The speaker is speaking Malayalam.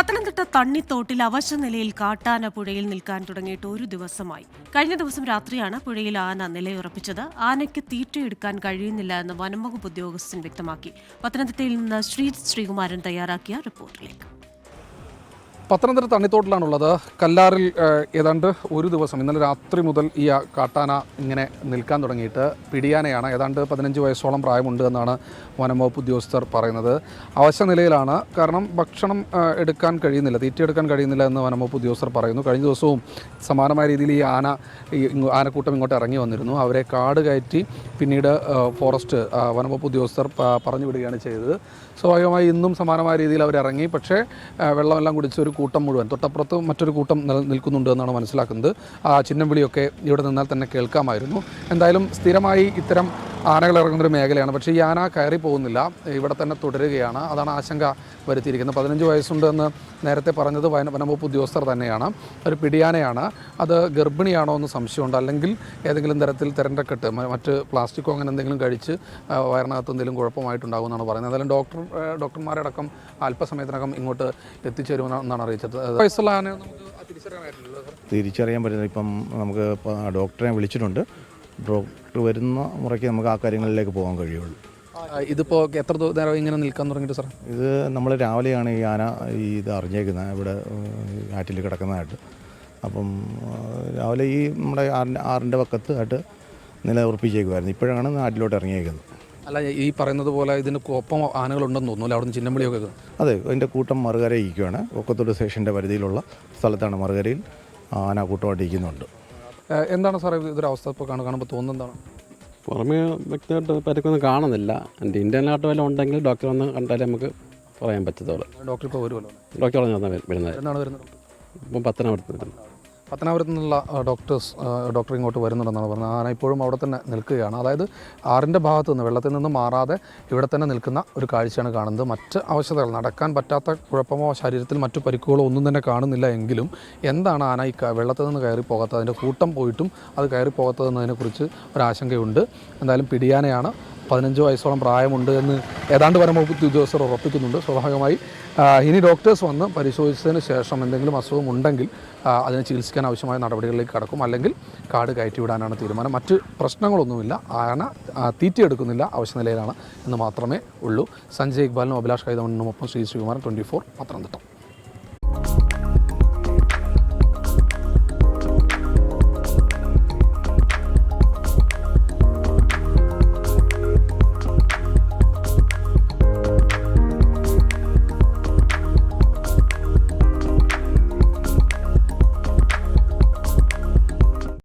പത്തനംതിട്ട തണ്ണിത്തോട്ടിൽ അവശ നിലയിൽ കാട്ടാന പുഴയിൽ നിൽക്കാൻ തുടങ്ങിയിട്ട് ഒരു ദിവസമായി. കഴിഞ്ഞ ദിവസം രാത്രിയാണ് പുഴയിൽ ആന നിലയുറപ്പിച്ചത്. ആനയ്ക്ക് തീറ്റയെടുക്കാൻ കഴിയുന്നില്ല എന്ന് വനംവകുപ്പ് ഉദ്യോഗസ്ഥൻ വ്യക്തമാക്കി. പത്തനംതിട്ടയിൽ നിന്ന് ശ്രീ ശ്രീകുമാരൻ തയ്യാറാക്കിയ റിപ്പോർട്ടിലേക്ക്. പത്തനംതിട്ട തണ്ണിത്തോട്ടിലാണുള്ളത്. കല്ലാറിൽ ഏതാണ്ട് ഒരു ദിവസം ഇന്നലെ രാത്രി മുതൽ ഈ കാട്ടാന ഇങ്ങനെ നിൽക്കാൻ തുടങ്ങിയിട്ട് പിടിയാനയാണ്. ഏതാണ്ട് പതിനഞ്ച് വയസ്സോളം പ്രായമുണ്ട് എന്നാണ് വനംവകുപ്പ് ഉദ്യോഗസ്ഥർ പറയുന്നത്. അവശ നിലയിലാണ്. കാരണം ഭക്ഷണം എടുക്കാൻ കഴിയുന്നില്ല തീറ്റ എടുക്കാൻ കഴിയുന്നില്ല എന്ന് വനംവകുപ്പ് ഉദ്യോഗസ്ഥർ പറയുന്നു. കഴിഞ്ഞ ദിവസവും സമാനമായ രീതിയിൽ ഈ ആന ഈ ആനക്കൂട്ടം ഇങ്ങോട്ട് ഇറങ്ങി വന്നിരുന്നു. അവരെ കാട് കയറ്റി പിന്നീട് ഫോറസ്റ്റ് വനംവകുപ്പ് ഉദ്യോഗസ്ഥർ പറഞ്ഞു വിടുകയാണ് ചെയ്തത്. സ്വാഭാവികമായി ഇന്നും സമാനമായ രീതിയിൽ അവർ ഇറങ്ങി പക്ഷേ വെള്ളമെല്ലാം കുടിച്ച് ഒരു കൂട്ടം മുഴുവൻ തൊട്ടപ്പുറത്ത് മറ്റൊരു കൂട്ടം നിൽക്കുന്നുണ്ട് എന്നാണ് മനസ്സിലാക്കുന്നത്. ആ ചിഹ്നം വിളിയൊക്കെ ഇവിടെ നിന്നാൽ തന്നെ കേൾക്കാമായിരുന്നു. എന്തായാലും സ്ഥിരമായി ഇത്തരം ആനകൾ ഇറങ്ങുന്നൊരു മേഖലയാണ്. പക്ഷേ ഈ ആന കയറി പോകുന്നില്ല. ഇവിടെ തന്നെ തുടരുകയാണ്. അതാണ് ആശങ്ക വരുത്തിയിരിക്കുന്നത്. പതിനഞ്ച് വയസ്സുണ്ടെന്ന് നേരത്തെ പറഞ്ഞത് വന വനംവകുപ്പ് ഉദ്യോഗസ്ഥർ തന്നെയാണ്. ഒരു പിടിയാനയാണ്. അത് ഗർഭിണിയാണോ എന്ന് സംശയമുണ്ട്. അല്ലെങ്കിൽ ഏതെങ്കിലും തരത്തിൽ തിരണ്ടക്കെട്ട് മറ്റ് പ്ലാസ്റ്റിക്കോ അങ്ങനെ എന്തെങ്കിലും കഴിച്ച് വയറിനകത്ത് എന്തെങ്കിലും കുഴപ്പമായിട്ടുണ്ടാകും എന്നാണ് പറയുന്നത്. എന്തായാലും ഡോക്ടർ ആ, ഡോക്ടർമാരടക്കം അല്പസമയത്തിനകം ഇങ്ങോട്ട് എത്തിച്ചേരുമെന്നാണ് അറിയിച്ചത്. വയസ്സുള്ള ആന നമുക്ക് തിരിച്ചറിയാൻ പറ്റുന്നത് ഇപ്പം നമുക്ക് ഡോക്ടറെ വിളിച്ചിട്ടുണ്ട്. ഡോക്ടർ വരുന്ന മുറയ്ക്ക് നമുക്ക് ആ കാര്യങ്ങളിലേക്ക് പോകാൻ കഴിയുള്ളൂ. ഇതിപ്പോൾ ഇതിപ്പോ എത്ര നേരം ഇങ്ങനെ നിൽക്കാൻ തുടങ്ങിയിട്ട് സാർ ഇത് നമ്മൾ രാവിലെയാണ് ഈ ആന ഈ ഇത് അറിഞ്ഞേക്കുന്നത് ഇവിടെ ആറ്റിൽ കിടക്കുന്നതായിട്ട്. അപ്പം രാവിലെ ഈ നമ്മുടെ ആറിന്റെ ആറിന്റെ പക്കത്ത് ആയിട്ട് നില ഉറപ്പിച്ചേക്കുമായിരുന്നു ഇപ്പോഴാണ് നാട്ടിലോട്ട് ഇറങ്ങിയേക്കുന്നത്. അല്ല ഈ പറയുന്നത് പോലെ ഇതിന് ഒപ്പം ആനകളുണ്ടെന്ന് തോന്നുന്നു അല്ലേ? നിന്ന് ചിഹ്നം വിളിയൊക്കെ അതെ അതിന്റെ കൂട്ടം മറുകര ഇരിക്കുകയാണ് ഒക്കത്തോട് സ്റ്റേഷന്റെ പരിധിയിലുള്ള സ്ഥലത്താണ് മറുകരയിൽ ആന കൂട്ടമായിട്ട് ഇരിക്കുന്നുണ്ട് എന്താണ് സാറേ ഇതൊരു അവസ്ഥ ഇപ്പോൾ കാണുമ്പോൾ തോന്നുന്നതാണ് എന്താണ്? പുറമേ വ്യക്തമായിട്ട് പരിക്കൊന്നും കാണുന്നില്ല. എന്റെ ഇന്ത്യനായിട്ട് വല്ലതും ഉണ്ടെങ്കിൽ ഡോക്ടർ വന്ന് കണ്ടാലേ നമുക്ക് പറയാൻ പറ്റത്തുള്ളൂ. ഡോക്ടർ ഇപ്പോൾ വരുമല്ലോ ഡോക്ടർ പറഞ്ഞാൽ വരുന്നത്. ഇപ്പം വരുന്നത് പത്തനാപുരത്ത് നിന്നുള്ള ഡോക്ടേഴ്സ് ഡോക്ടർ ഇങ്ങോട്ട് വരുന്നുണ്ടെന്നാണ് പറഞ്ഞത്. ആന ഇപ്പോഴും അവിടെ തന്നെ നിൽക്കുകയാണ്. അതായത് ആറിന്റെ ഭാഗത്ത് നിന്ന് വെള്ളത്തിൽ നിന്ന് മാറാതെ ഇവിടെ തന്നെ നിൽക്കുന്ന ഒരു കാഴ്ചയാണ് കാണുന്നത്. മറ്റ് അവശതകൾ നടക്കാൻ പറ്റാത്ത കുഴപ്പമോ ശരീരത്തിൽ മറ്റു പരിക്കുകളോ ഒന്നും തന്നെ കാണുന്നില്ല എങ്കിലും എന്താണ് ആന ഈ വെള്ളത്തിൽ നിന്ന് കയറി പോകാത്തത്? അതിന്റെ കൂട്ടം പോയിട്ടും അത് കയറി പോകാത്തതെന്നതിനെക്കുറിച്ച് ഒരാശങ്കയുണ്ട്. എന്തായാലും പിടിയാനയാണ് പതിനഞ്ച് വയസ്സോളം പ്രായമുണ്ട് എന്ന് ഏതാണ്ട് വനംവകുപ്പ് ഉദ്യോഗസ്ഥർ ഉറപ്പിക്കുന്നുണ്ട്. സ്വാഭാവികമായി ഇനി ഡോക്ടേഴ്സ് വന്ന് പരിശോധിച്ചതിന് ശേഷം എന്തെങ്കിലും അസുഖം ഉണ്ടെങ്കിൽ അതിനെ ചികിത്സിക്കാൻ ആവശ്യമായ നടപടികളിലേക്ക് കടക്കും. അല്ലെങ്കിൽ കാട് കയറ്റിവിടാനാണ് തീരുമാനം. മറ്റ് പ്രശ്നങ്ങളൊന്നുമില്ല. ആന തീറ്റയെടുക്കുന്നില്ല. ആവശ്യ നിലയിലാണ് എന്ന് മാത്രമേ ഉള്ളൂ. സഞ്ജയ് ഇക്ബാലിനും അഭിലാഷ് കൈതമണ്ണിനും ഒപ്പം ശ്രീ ശ്രീകുമാരൻ ട്വന്റി ഫോർ പത്തനംതിട്ട.